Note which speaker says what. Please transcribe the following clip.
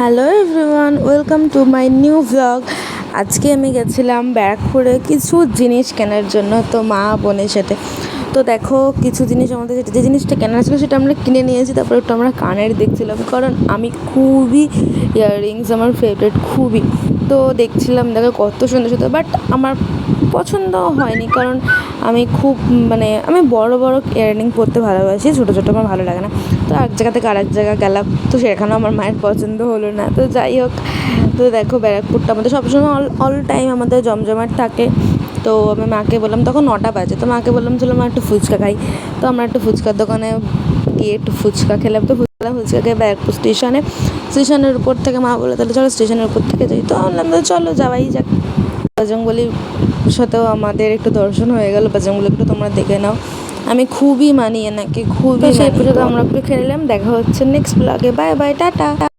Speaker 1: Hello everyone, welcome to my new blog. আজকে আমি গেছিলাম ব্যারাকপুরে কিছু জিনিস কেনার জন্য, তো মা বোনের সাথে। তো দেখো, কিছু জিনিস আমাদের যে জিনিসটা কেনার ছিল সেটা আমরা কিনে নিয়েছি, তারপরে একটু আমরা কানের দেখছিলাম, কারণ আমি খুবই ইয়াররিংস, আমার ফেভারিট খুবই। তো দেখছিলাম, দেখো কত সুন্দর সুন্দর বাট আমার পছন্দ হয়নি, কারণ আমি খুব মানে আমি বড় বড় ইয়াররিং পরতে ভালোবাসি, ছোটো ছোটো আমার ভালো লাগে না। তো এক জায়গা থেকে আরেক জায়গা গেলাম, তো সেখানেও আমার মায়ের পছন্দ হলো না। তো যাই হোক, তো দেখো ব্যারাকপুরটা আমাদের সবসময় অল অল টাইম আমাদের জমজমাট থাকে। তো আমি মাকে বললাম, তখন নটা বাজে। তো মাকে বললাম, চলো মা একটু ফুচকা খাই। তো আমরা একটু ফুচকার দোকানে গিয়ে একটু ফুচকা খেলাম। তো ফুচকা খেয়ে ব্যারাকপুর স্টেশনে স্টেশনের উপর থেকে মা বলে তাহলে চলো স্টেশনের উপর থেকে যাই। তো বললাম তো চলো যাওয়াই যাক। বজরংবলির সাথেও আমাদের একটু দর্শন হয়ে গেল। বজরঙ্গলি একটু তোমরা দেখে নাও। আমি খুবই মানি নাকি খুবই সেই পুজোতে আমরা একটু খেলাম দেখা হচ্ছে নেক্সট ব্লগে বাই বাই টাটা।